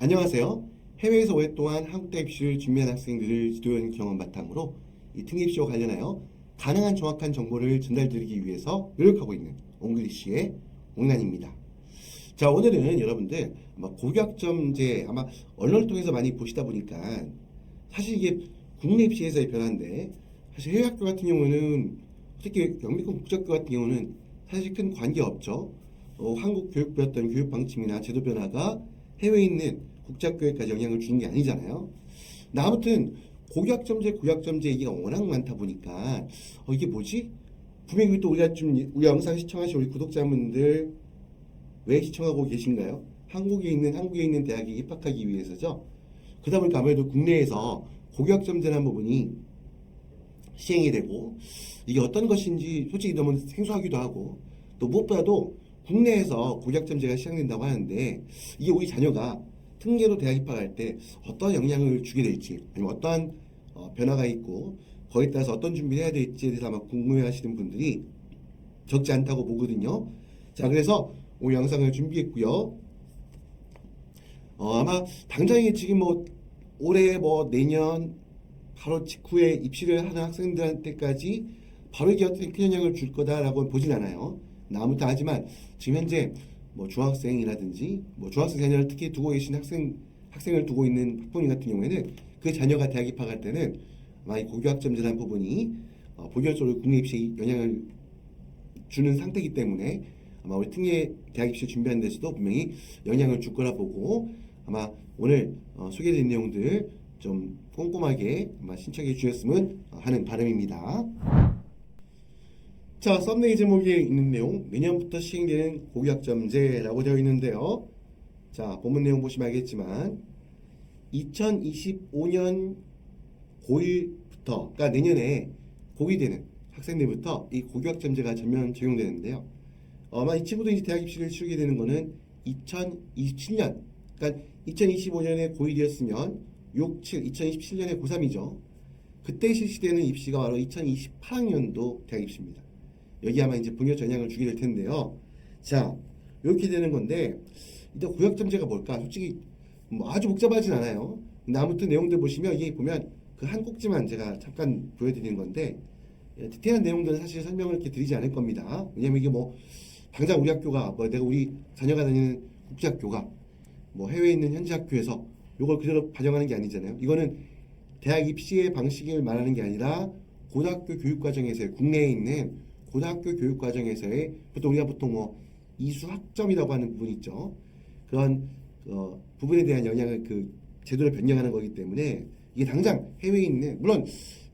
안녕하세요. 해외에서 오랫동안 한국 대 입 시를 준비한 학생들을 지도한 경험 바탕으로 이 특립시와 관련하여 가능한 정확한 정보를 전달드리기 위해서 노력하고 있는 옹글리시의 옹난입니다. 자, 오늘은 여러분들 아마 고교학점제 아마 언론을 통해서 많이 보시다 보니까 사실 이게 국내 입시에서의 변화인데 사실 해외 학교 같은 경우는 특히 영미권 국제학교 같은 경우는 사실 큰 관계 없죠. 어, 한국 교육부였던 교육 방침이나 제도 변화가 해외에 있는 국제학교에까지 영향을 주는 게 아니잖아요. 나 아무튼 고교학점제, 고교학점제 얘기가 워낙 많다 보니까 어, 이게 뭐지? 분명히 또 우리가 좀 우리 영상 시청하신 우리 구독자분들 왜 시청하고 계신가요? 한국에 있는 한국에 있는 대학에 입학하기 위해서죠. 그러다 보니까 아무래도 국내에서 고교학점제라는 부분이 시행이 되고 이게 어떤 것인지 솔직히 너무 생소하기도 하고 또 무엇보다도 국내에서 고교학점제가 시행된다고 하는데 이게 우리 자녀가 특례로 대학 입학할 때 어떤 영향을 주게 될지 아니면 어떠한 어, 변화가 있고 거기에 따라서 어떤 준비를 해야 될지에 대해서 아마 궁금해하시는 분들이 적지 않다고 보거든요. 자 그래서 오늘 영상을 준비했고요. 어, 아마 당장에 지금 뭐 올해 뭐 내년 바로 직후에 입시를 하는 학생들한테까지 바로 이게 어떻게 큰 영향을 줄 거다라고 보진 않아요. 나 아무튼 하지만 지금 현재 뭐 중학생이라든지 뭐 중학생 자녀를 특히 두고 계신 학생 학생을 두고 있는 학부모님 같은 경우에는 그 자녀가 대학 입학할 때는 아마 이 고교학점제라는 부분이 어, 본격적으로 국내 입시에 영향을 주는 상태이기 때문에 아마 우리 특례 대학 입시 준비하는 데서도 분명히 영향을 줄 거라 보고 아마 오늘 어, 소개된 내용들 좀 꼼꼼하게 아마 신청해 주셨으면 하는 바람입니다. 자, 썸네일 제목에 있는 내용 내년부터 시행되는 고교학점제라고 되어 있는데요. 자, 본문 내용 보시면 알겠지만 2025년 고1부터 그러니까 내년에 고2 되는 학생들부터 이 고교학점제가 전면 적용되는데요. 아마 이 친구도 이제 대학 입시를 치르게 되는 거는 2027년 그러니까 2025년에 고1이었으면 6, 7, 2027년에 고3이죠. 그때 실시되는 입시가 바로 2028학년도 대학 입시입니다. 여기 아마 이제 분열 전향을 주게 될 텐데요. 자, 이렇게 되는 건데 일단 고약점제가 뭘까? 솔직히 뭐 아주 복잡하진 않아요. 근데 아무튼 내용들 보시면 이게 보면 그 한 꼭지만 제가 잠깐 보여드리는 건데 예, 디테일한 내용들은 사실 설명을 이렇게 드리지 않을 겁니다. 왜냐면 이게 뭐 당장 우리 학교가 뭐 내가 우리 자녀가 다니는 국제학교가 뭐 해외에 있는 현지 학교에서 이걸 그대로 반영하는 게 아니잖아요. 이거는 대학 입시의 방식을 말하는 게 아니라 고등학교 교육 과정에서의 국내에 있는 고등학교 교육 과정에서의 보통 우리가 보통 뭐 이수 학점이라고 하는 부분 있죠. 그런 어, 부분에 대한 영향을 그 제도를 변경하는 거기 때문에 이게 당장 해외에 있는 물론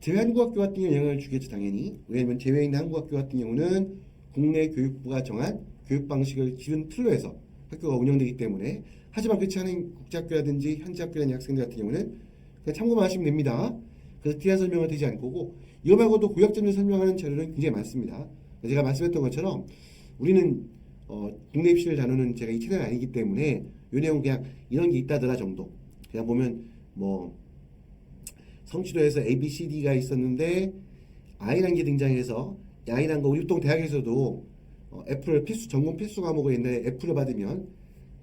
제외 한국 학교 같은 경우 영향을 주겠죠 당연히 왜냐하면 제외에 있는 한국 학교 같은 경우는 국내 교육부가 정한 교육 방식을 기준 틀로 해서 학교가 운영되기 때문에 하지만 그렇지 않은 국제학교라든지 현지 학교 다니는 학생들 같은 경우는 그냥 참고만 하시면 됩니다. 그래서 뒤한 설명은 되지 않을 거고 이거 말고도 고약점을 설명하는 자료는 굉장히 많습니다. 제가 말씀했던 것처럼 우리는 어, 국내 입시를 다루는 제가 이 채널이 아니기 때문에 이 내용 그냥 이런 게 있다더라 정도. 그냥 보면 뭐 성취도에서 A, B, C, D가 있었는데 I라는 게 등장해서 I라는 거 우리 보통 대학에서도 어, F를 필수 전공 필수 과목을 옛날에 F를 받으면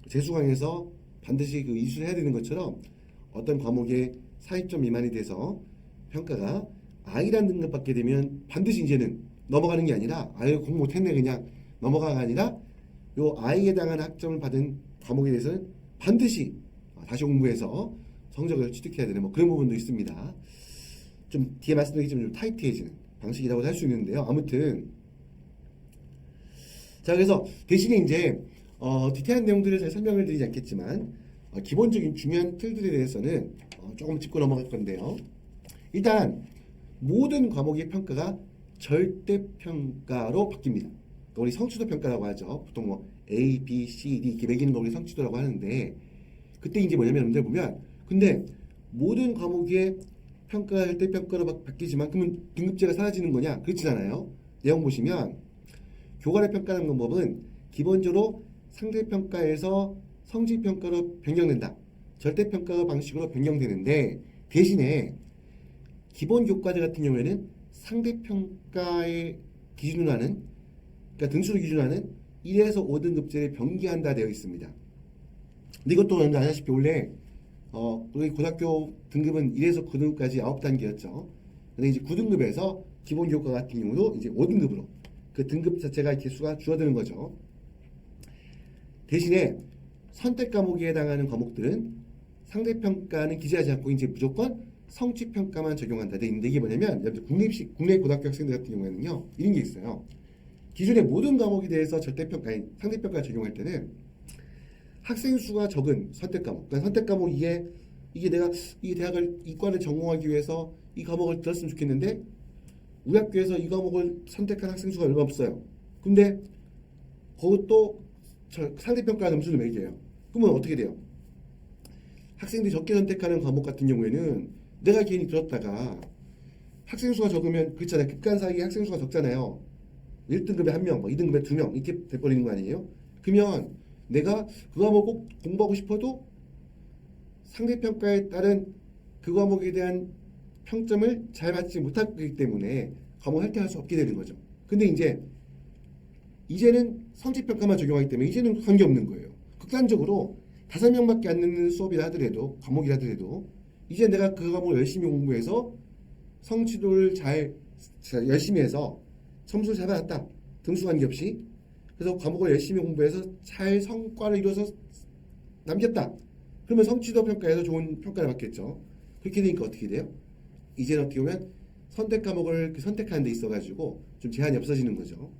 재수강에서 반드시 그 이수를 해야 되는 것처럼 어떤 과목에 40점 미만이 돼서 평가가 I라는 등급 받게 되면 반드시 이제는 넘어가는 게 아니라 아유 공부 못했네 그냥 넘어가가 아니라 요 I에 해당하는 학점을 받은 과목에 대해서는 반드시 다시 공부해서 성적을 취득해야 되는 뭐 그런 부분도 있습니다. 좀 뒤에 말씀드리겠지만 좀 타이트해지는 방식이라고 할 수 있는데요. 아무튼 자 그래서 대신에 이제 어, 디테일한 내용들을 잘 설명을 드리지 않겠지만 어, 기본적인 중요한 틀들에 대해서는 어, 조금 짚고 넘어갈 건데요. 일단 모든 과목의 평가가 절대 평가로 바뀝니다. 우리 성취도 평가라고 하죠. 보통 뭐 A, B, C, D 이렇게 매기는 걸 우리 성취도라고 하는데 그때 이제 뭐냐면 여러분들 보면 근데 모든 과목의 평가가 절대 평가로 바- 바뀌지만 그러면 등급제가 사라지는 거냐? 그렇지 않아요. 내용 보시면 교과를 평가하는 방법은 기본적으로 상대평가에서 성질평가로 변경된다. 절대평가 방식으로 변경되는데 대신에 기본 교과제 같은 경우에는 상대평가의 기준으로 하는 그러니까 등수를 기준으로 하는 1에서 5등급제를 병기한다 되어 있습니다. 근데 이것도 여러분들 아시다시피 원래 어 우리 고등학교 등급은 1에서 9등급까지 9단계였죠. 근데 이제 9등급에서 기본 교과 같은 경우도 이제 5등급으로 그 등급 자체가 개수가 줄어드는 거죠. 대신에 선택 과목에 해당하는 과목들은 상대 평가는 기재하지 않고 이제 무조건 성취 평가만 적용한다. 돼 있는데 이게 뭐냐면 국립식 국내 고등학교 학생들 같은 경우에는요 이런 게 있어요. 기존의 모든 과목에 대해서 절대 평가, 아니 상대 평가 적용할 때는 학생 수가 적은 선택 과목, 그러니까 선택 과목 이게 이게 내가 이 대학을 이과를 전공하기 위해서 이 과목을 들었으면 좋겠는데 우리 학교에서 이 과목을 선택한 학생 수가 얼마 없어요. 근데 그것도 저 상대 평가 점수를 매겨요. 그러면 어떻게 돼요? 학생들이 적게 선택하는 과목 같은 경우에는 내가 괜히 들었다가 학생 수가 적으면 그렇잖아요. 급간 사이에 학생 수가 적잖아요. 1등급에 한 명, 뭐 2등급에 두 명 이렇게 돼버리는 거 아니에요? 그러면 내가 그 과목 꼭 공부하고 싶어도 상대 평가에 따른 그 과목에 대한 평점을 잘 받지 못하기 때문에 과목을 할당할 수 없게 되는 거죠. 근데 이제 이제는 성취 평가만 적용하기 때문에 이제는 관계 없는 거예요. 극단적으로 다섯 명밖에 안 듣는 수업이라 하더라도 과목이라 하더라도 이제 내가 그 과목을 열심히 공부해서 성취도를 잘, 잘 열심히 해서 점수를 잘 받았다. 등수 관계없이 그래서 과목을 열심히 공부해서 잘 성과를 이뤄서 남겼다. 그러면 성취도 평가에서 좋은 평가를 받겠죠. 그렇게 되니까 어떻게 돼요? 이제는 어떻게 보면 선택 과목을 그 선택하는 데 있어가지고 좀 제한이 없어지는 거죠.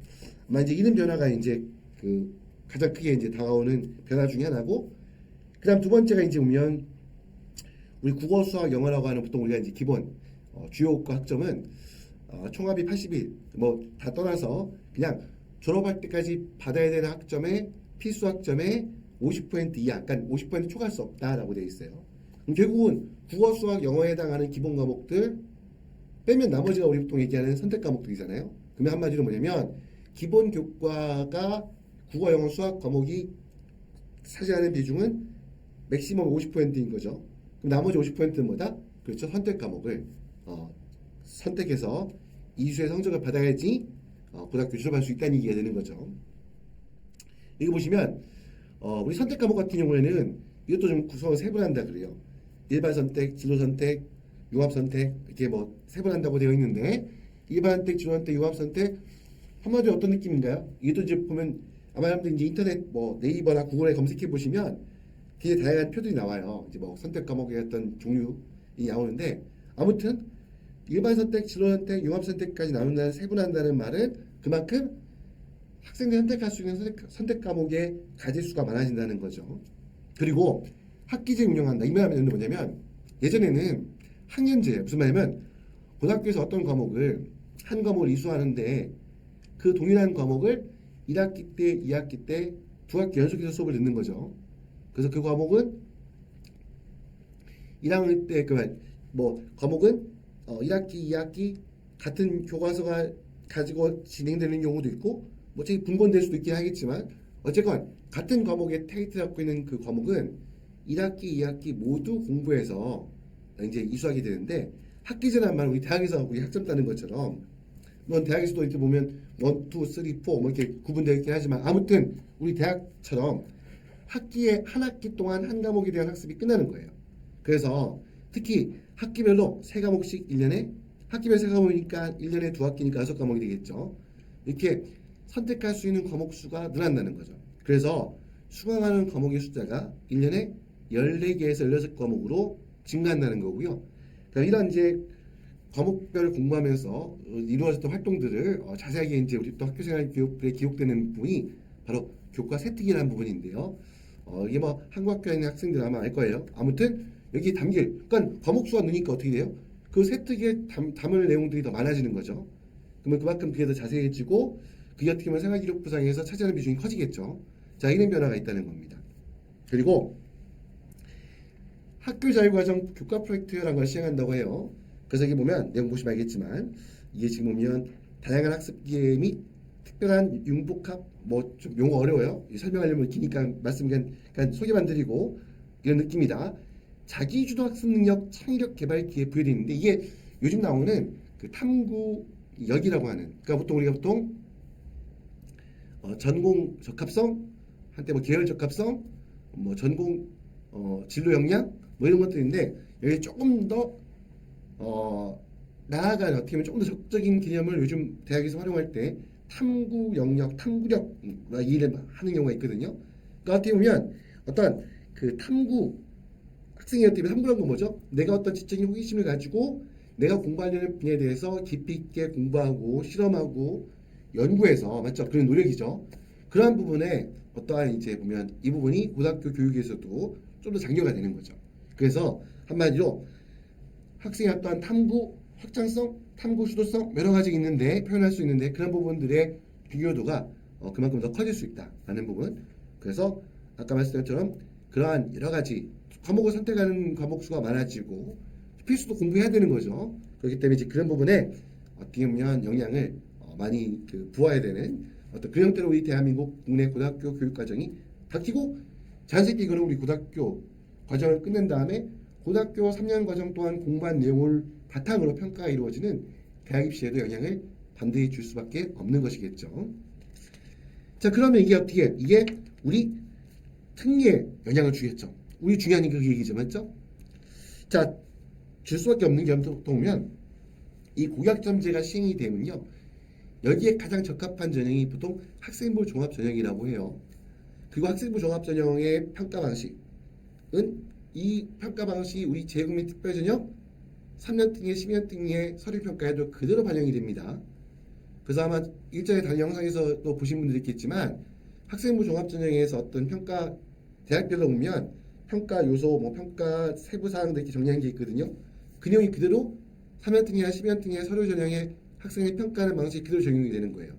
아마 이제 이런 변화가 이제 그 가장 크게 이제 다가오는 변화 중에 하나고, 그 다음 두 번째가 이제 보면 우리 국어, 수학, 영어라고 하는 보통 우리가 이제 기본 어, 주요 과 학점은 어, 총합이 80일 뭐 다 떠나서 그냥 졸업할 때까지 받아야 되는 학점의 필수 학점의 50% 이하, 그러니까 50% 초과할 수 없다라고 되어 있어요. 그럼 결국은 국어, 수학, 영어에 해당하는 기본 과목들 빼면 나머지가 우리 보통 얘기하는 선택 과목들이잖아요. 그러면 한마디로 뭐냐면 기본 교과가 국어, 영어, 수학 과목이 차지하는 비중은 맥시멈 50%인 거죠. 나머지 50%는 뭐다? 그렇죠. 선택 과목을 어, 선택해서 이수의 성적을 받아야지 어, 고등학교 졸업할 수 있다는 얘기가 되는 거죠. 이거 보시면 어, 우리 선택 과목 같은 경우에는 이것도 좀 구성을 세분한다 그래요. 일반 선택, 진로 선택, 융합 선택 이렇게 뭐 세분한다고 되어 있는데 일반 선택, 진로 선택, 융합 선택 한마디로 어떤 느낌인가요? 이것도 이제 보면 아마 여러분들 이제 인터넷 뭐 네이버나 구글에 검색해 보시면 되게 다양한 표들이 나와요. 이제 뭐 선택 과목의 어떤 종류이 나오는데 아무튼 일반 선택, 진로 선택, 융합 선택까지 나눈다는 세분한다는 말은 그만큼 학생들이 선택할 수 있는 선택, 선택 과목의 가지수가 많아진다는 거죠. 그리고 학기제 운영한다. 이 말하면 뭐냐면 예전에는 학년제 무슨 말이냐면 고등학교에서 어떤 과목을 한 과목을 이수하는데 그 동일한 과목을 1학기 때, 2학기 때 두 학기 연속해서 수업을 듣는 거죠. 그래서 그 과목은 1학년 때그뭐 과목은 어 1학기, 2학기 같은 교과서가 가지고 진행되는 경우도 있고 뭐 저기 분권될 수도 있긴 하겠지만 어쨌건 같은 과목에 타이틀 갖고 있는 그 과목은 1학기, 2학기 모두 공부해서 이제 이수하게 되는데 학기제란 말 우리 대학에서 우리 학점 따는 것처럼 물론 대학에서도 이렇게 보면 1, 2, 3, 4 뭐 이렇게 구분되어 있긴 하지만 아무튼 우리 대학처럼 학기에 한 학기 동안 한 과목에 대한 학습이 끝나는 거예요. 그래서 특히 학기별로 세 과목씩 1년에 학기별 세 과목이니까 1년에 두 학기니까 여섯 과목이 되겠죠. 이렇게 선택할 수 있는 과목 수가 늘어난다는 거죠. 그래서 수강하는 과목의 숫자가 1년에 14개에서 16과목으로 증가한다는 거고요. 이런 이제 과목별 공부하면서 어, 이루어졌던 활동들을 어, 자세하게 이제 우리 또 학교생활 교육부에 기록되는 부분이 바로 교과 세특이라는 부분인데요. 어, 이게 뭐 한국학교에 있는 학생들 아마 알 거예요. 아무튼 여기 담길, 그러니까 과목 수가 느니까 어떻게 돼요? 그 세특에 담, 담을 내용들이 더 많아지는 거죠. 그러면 그만큼 그게 더 자세해지고 그게 어떻게 보면 생활기록 부상에서 차지하는 비중이 커지겠죠. 자, 이런 변화가 있다는 겁니다. 그리고 학교 자율과정 교과 프로젝트라는 걸 시행한다고 해요. 그래서 여기 보면 내용 보시면 알겠지만 이게 지금 보면 다양한 학습기회 및 특별한 융복합 뭐 좀 용어 어려워요. 이 설명하려면 기니까 말씀 그냥, 소개만 드리고 이런 느낌이다. 자기주도 학습 능력 창의력 개발 기회 부여되어 있는데 이게 요즘 나오는 그 탐구 역이라고 하는 그러니까 보통 우리가 보통 어, 전공 적합성 한때 뭐 계열 적합성 뭐 전공 어, 진로 역량 뭐 이런 것들인데 여기 조금 더 어, 나아간 어떻게 보면 조금 더 적극적인 개념을 요즘 대학에서 활용할 때 탐구 영역, 탐구력 일을 하는 경우가 있거든요. 그러니까 어떻게 보면 어떤 그 탐구 학생이 어떻게 보면 탐구란 건 뭐죠? 내가 어떤 지적인 호기심을 가지고 내가 공부하려는 분야에 대해서 깊이 있게 공부하고 실험하고 연구해서 맞죠? 그런 노력이죠. 그러한 부분에 어떠한 이제 보면 이 부분이 고등학교 교육에서도 좀 더 장려가 되는 거죠. 그래서 한마디로 학생의 어떠한 탐구 확장성, 탐구 수도성 여러 가지 있는데 표현할 수 있는데 그런 부분들의 중요도가 어, 그만큼 더 커질 수 있다라는 부분. 그래서 아까 말씀드린 것처럼 그러한 여러 가지 과목을 선택하는 과목 수가 많아지고 필수도 공부해야 되는 거죠. 그렇기 때문에 이제 그런 부분에 어떻게 보면 영향을 어, 많이 그 부어야 되는 어떤 그런 형태로 우리 대한민국 국내 고등학교 교육 과정이 바뀌고 자연스럽게 이거는 우리 고등학교 과정을 끝낸 다음에 고등학교 3년 과정 동안 공부한 내용을 바탕으로 평가가 이루어지는 대학 입시에도 영향을 반드시 줄 수밖에 없는 것이겠죠. 자 그러면 이게 어떻게 이게 우리 특리에 영향을 주겠죠. 우리 중요한 게그 얘기죠, 맞죠? 자, 줄 수밖에 없는 게 보면 이 고학점제가 시행이 되면요. 여기에 가장 적합한 전형이 보통 학생부 종합 전형이라고 해요. 그리고 학생부 종합 전형의 평가 방식은 이 평가 방식이 우리 재국민 특별 전형 3년 등의 10년 등의 서류 평가에도 그대로 반영이 됩니다. 그래서 아마 일전에 다른 영상에서 또 보신 분들이 있겠지만 학생부 종합 전형에서 어떤 평가 대학별로 보면 평가 요소, 뭐 평가 세부 사항들 이렇게 정리한 게 있거든요. 그 내용이 그대로 3년 등이나 10년 등의 서류 전형에 학생의 평가하는 방식이 그대로 적용이 되는 거예요.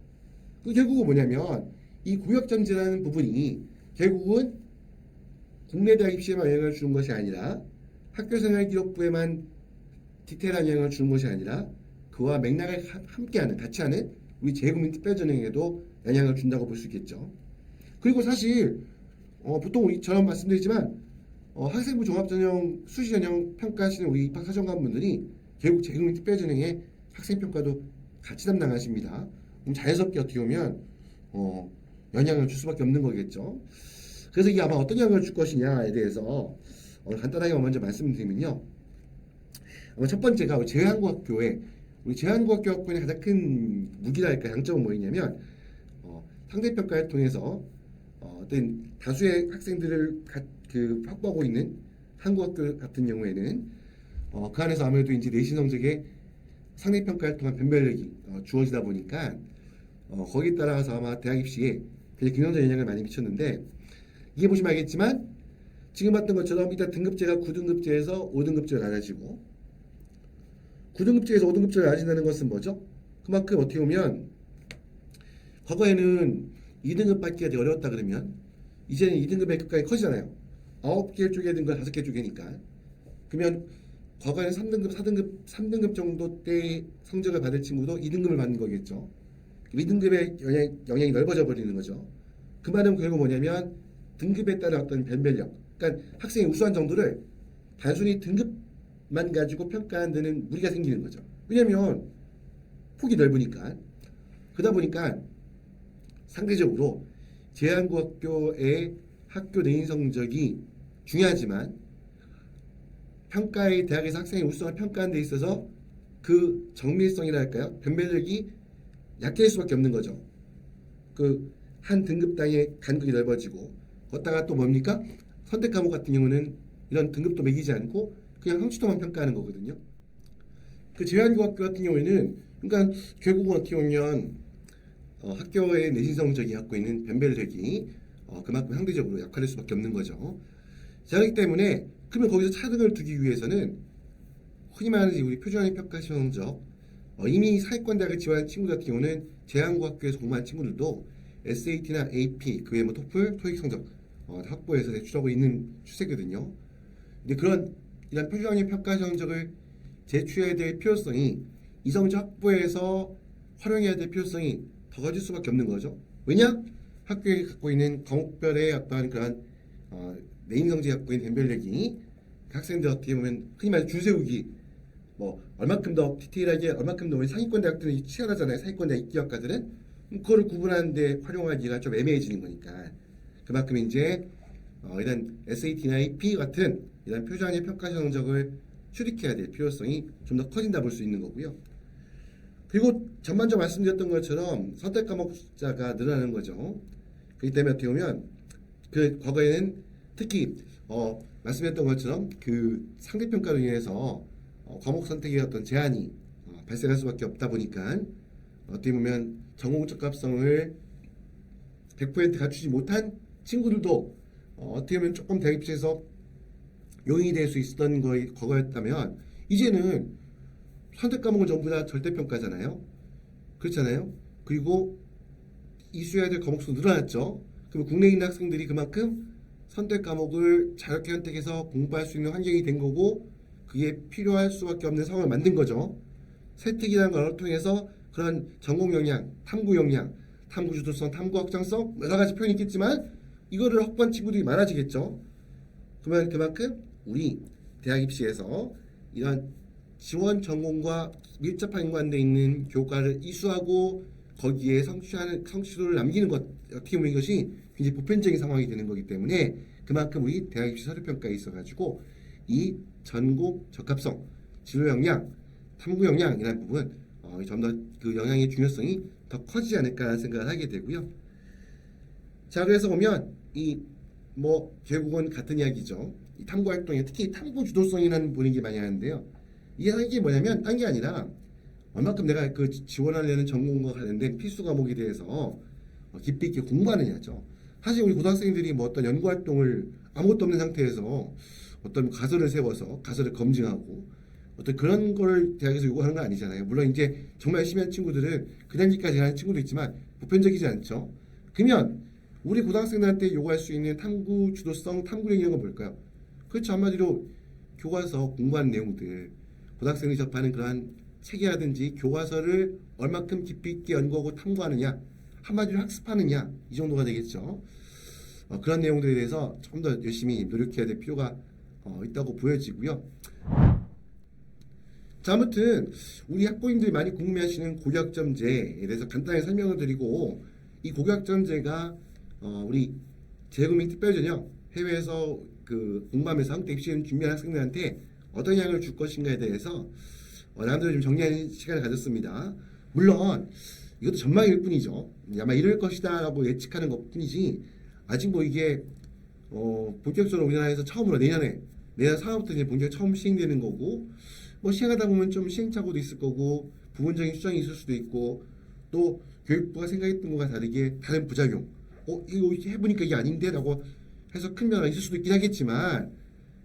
그 결국은 뭐냐면 이 구역점제라는 부분이 결국은 국내 대학 입시에만 영향을 주는 것이 아니라 학교생활 기록부에만 디테일한 영향을 주는 것이 아니라 그와 맥락을 하- 함께하는 같이 하는 우리 재국민 특별전형에도 영향을 준다고 볼 수 있겠죠. 그리고 사실 어, 보통 우리 저는 말씀드리지만 어, 학생부 종합전형 수시전형 평가하시는 우리 입학사정관분들이 결국 재국민 특별전형의 학생평가도 같이 담당하십니다. 그럼 자연스럽게 어떻게 보면 어, 영향을 줄 수밖에 없는 거겠죠. 그래서 이게 아마 어떤 영향을 줄 것이냐에 대해서 어, 간단하게 먼저 말씀드리면요. 아마 첫 번째가 우리 제한고학교에 우리 제한고학교 학군의 가장 큰 무기랄까 양점은 뭐였냐면 어, 상대평가를 통해서 어, 어떤 다수의 학생들을 가, 그 확보하고 있는 한국학교 같은 경우에는 어, 그 안에서 아무래도 이제 내신 성적에 상대평가를 통한 변별력이 어, 주어지다 보니까 어, 거기에 따라서 아마 대학 입시에 굉장히 긍정적인 영향을 많이 미쳤는데 이게 보시면 알겠지만 지금 봤던 것처럼 일단 등급제가 9등급제에서 5등급제로 나눠지고 9등급제에서 5등급제로 나눠진다는 것은 뭐죠? 그만큼 어떻게 보면 과거에는 2등급 받기가 되게 어려웠다 그러면 이제는 2등급의 급각이 커지잖아요. 9개 쪽에 든거 5개 쪽이니까. 그러면 과거에는 3등급, 4등급, 3등급 정도 때 성적을 받을 친구도 2등급을 받는 거겠죠. 2등급의 영향, 영향이 넓어져 버리는 거죠. 그 말은 결국 뭐냐면 등급에 따른 어떤 변별력. 그러니까 학생의 우수한 정도를 단순히 등급 만 가지고 평가하는 무리가 생기는 거죠. 왜냐면 폭이 넓으니까. 그러다 보니까 상대적으로 제한고학교의 학교 내인 성적이 중요하지만 평가의 대학에서 학생의 우수성을 평가하는 데 있어서 그 정밀성이랄까요? 변별력이 약해질 수밖에 없는 거죠. 그 한 등급당의 간극이 넓어지고 걷다가 또 뭡니까? 선택 과목 같은 경우는 이런 등급도 매기지 않고 그냥 성취도만 평가하는 거거든요. 그 제한고학교 같은 경우에는 그러니까 결국은 어떻게 보면 어, 학교의 내신 성적이 갖고 있는 변별력이 어, 그만큼 상대적으로 약화될 수밖에 없는 거죠. 자, 그렇기 때문에 그러면 거기서 차등을 두기 위해서는 흔히 말하는 우리 표준화의 평가 성적 어, 이미 사회권 대학을 지원한 친구들 같은 경우는 제한고학교에서 공부한 친구들도 SAT나 AP 그 외에 뭐 토플, 토익 성적 어, 확보해서 제출하고 있는 추세거든요. 근데 그런 이런 표준화의 평가 성적을 제출해야 될 필요성이 이 성적 확보해서 활용해야 될 필요성이 더 가질 수밖에 없는 거죠. 왜냐? 학교에 갖고 있는 과목별의 어떤 그런 어, 내인 성적이 갖고 있는 그 학생들 어떻게 보면 흔히 말해 줄 세우기 뭐 얼마큼 더 디테일하게 얼마큼 더 우리 상위권 대학들은 치열하잖아요. 상위권 대학 입기학과들은 그거를 구분하는데 활용하기가 좀 애매해지는 거니까 그만큼 이제 어, 이런 SAT나 AP 같은 이런 표준화의 평가 성적을 추리해야 될 필요성이 좀 더 커진다 볼 수 있는 거고요. 그리고 전반적으로 말씀드렸던 것처럼 선택 과목 숫자가 늘어나는 거죠. 그렇기 때문에 어떻게 보면 그 과거에는 특히 어, 말씀드렸던 것처럼 그 상대 평가로 인해서 어, 과목 선택의 어떤 제한이 어, 발생할 수밖에 없다 보니까 어떻게 보면 전공 적합성을 100% 갖추지 못한 친구들도 어, 어떻게 보면 조금 대학 입시에서 용인이 될 수 있었던 거이 거였다면 이제는 선택 과목은 전부 다 절대 평가잖아요. 그렇잖아요. 그리고 이수해야 될 과목 수 늘어났죠. 그럼 국내에 있는 학생들이 그만큼 선택 과목을 자유롭게 선택해서 공부할 수 있는 환경이 된 거고 그게 필요할 수밖에 없는 상황을 만든 거죠. 세특이라는 걸 통해서 그런 전공 역량, 탐구 역량, 탐구 주도성, 탐구 확장성 여러 가지 표현이 있겠지만 이거를 확보한 친구들이 많아지겠죠. 그러면 그만큼 우리 대학 입시에서 이런 지원 전공과 밀접한 연관돼 있는 교과를 이수하고 거기에 성취하는 성취도를 남기는 것 어떻게 보면 이것이 굉장히 보편적인 상황이 되는 거기 때문에 그만큼 우리 대학 입시 서류 평가에 있어 가지고 이 전공 적합성, 진로 역량, 탐구 역량이라는 부분 어, 점더 그 영향의 중요성이 더 커지지 않을까 생각을 하게 되고요. 자 그래서 보면 이 뭐 결국은 같은 이야기죠. 이 탐구 활동에 특히 탐구 주도성이라는 분위기 많이 하는데요. 이게 한게 뭐냐면 딴 게 아니라 얼마큼 내가 그 지원하려는 전공과 관련된 필수 과목에 대해서 어, 깊이 있게 공부하느냐죠. 사실 우리 고등학생들이 뭐 어떤 연구 활동을 아무것도 없는 상태에서 어떤 가설을 세워서 가설을 검증하고 어떤 그런 걸 대학에서 요구하는 건 아니잖아요. 물론 이제 정말 열심히 한 친구들은 그 단계까지 하는 친구도 있지만 보편적이지 않죠. 그러면 우리 고등학생들한테 요구할 수 있는 탐구 주도성, 이런 건 뭘까요? 그렇죠. 한마디로 교과서 공부하는 내용들, 고등학생이 접하는 그러한 책이라든지 교과서를 얼마큼 깊이 있게 연구하고 탐구하느냐, 한마디로 학습하느냐 이 정도가 되겠죠. 어, 그런 내용들에 대해서 조금 더 열심히 노력해야 될 필요가 어, 있다고 보여지고요. 자, 아무튼 우리 학부모님들이 많이 궁금해하시는 고교학점제에 대해서 간단히 설명을 드리고 이 고교학점제가 어, 우리 재구민 특별전형 해외에서 그 공부하면서 한국 입시 준비하는 학생들한테 어떤 영향을 줄 것인가에 대해서 어, 나름대로 좀 정리하는 시간을 가졌습니다. 물론 이것도 전망일 뿐이죠. 아마 이럴 것이다라고 예측하는 것뿐이지 아직 뭐 이게 어, 본격적으로 우리나라에서 처음으로 내년에 내년 4월부터 이제 본격 처음 시행되는 거고 뭐 시행하다 보면 좀 시행착오도 있을 거고 부분적인 수정이 있을 수도 있고 또 교육부가 생각했던 것과 다르게 다른 부작용 어 이거 해보니까 이게 아닌데라고 해서 큰 변화가 있을 수도 있긴 하겠지만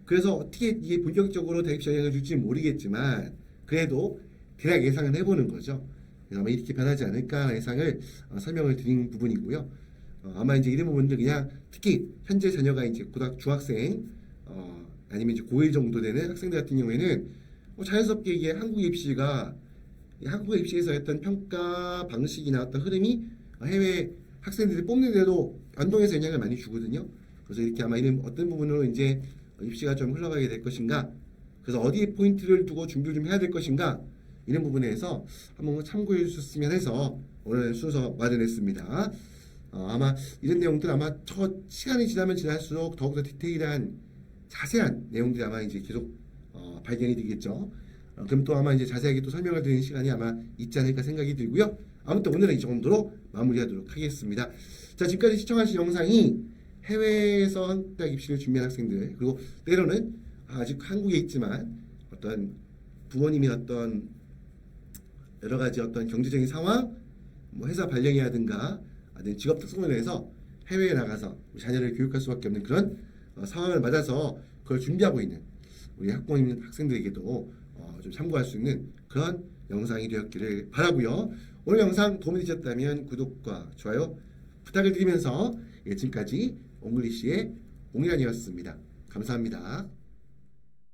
그래서 어떻게 이게 본격적으로 대입 영향을 줄지 모르겠지만 그래도 대략 예상을 해보는 거죠. 아마 이렇게 변하지 않을까 예상을 어, 설명을 드린 부분이고요. 어, 아마 이제 이런 부분들 그냥 특히 현재 자녀가 이제 고등 중학생 어, 아니면 이제 고1 정도 되는 학생들 같은 경우에는 뭐 자연스럽게 이게 한국 입시가 이 한국 입시에서 했던 평가 방식이나 어떤 흐름이 해외 학생들이 뽑는데도 연동해서 영향을 많이 주거든요. 그래서 이렇게 아마 이런 어떤 부분으로 이제 입시가 좀 흘러가게 될 것인가. 그래서 어디에 포인트를 두고 준비를 좀 해야 될 것인가. 이런 부분에 서 한번 참고해 주셨으면 해서 오늘 순서 마련했습니다. 어, 아마 이런 내용들 아마 저 시간이 지나면 지날수록 더욱더 디테일한 자세한 내용들이 아마 이제 계속 어, 발견이 되겠죠. 어, 그럼 또 아마 이제 자세하게 또 설명을 드리는 시간이 아마 있지 않을까 생각이 들고요. 아무튼 오늘은 이 정도로 마무리하도록 하겠습니다. 자 지금까지 시청하신 영상이 해외에서 한국대학 입시를 준비한 학생들 그리고 때로는 아직 한국에 있지만 어떤 부모님이 어떤 여러 가지 어떤 경제적인 상황, 뭐 회사 발령이라든가 아니면 직업 특성으로 해서 해외에 나가서 자녀를 교육할 수밖에 없는 그런 어, 상황을 맞아서 그걸 준비하고 있는 우리 학부모님 학생들에게도 어, 좀 참고할 수 있는 그런 영상이 되었기를 바라고요. 오늘 영상 도움이 되셨다면 구독과 좋아요 부탁을 드리면서 예, 지금까지 옹글리시의 옹이란이었습니다. 감사합니다.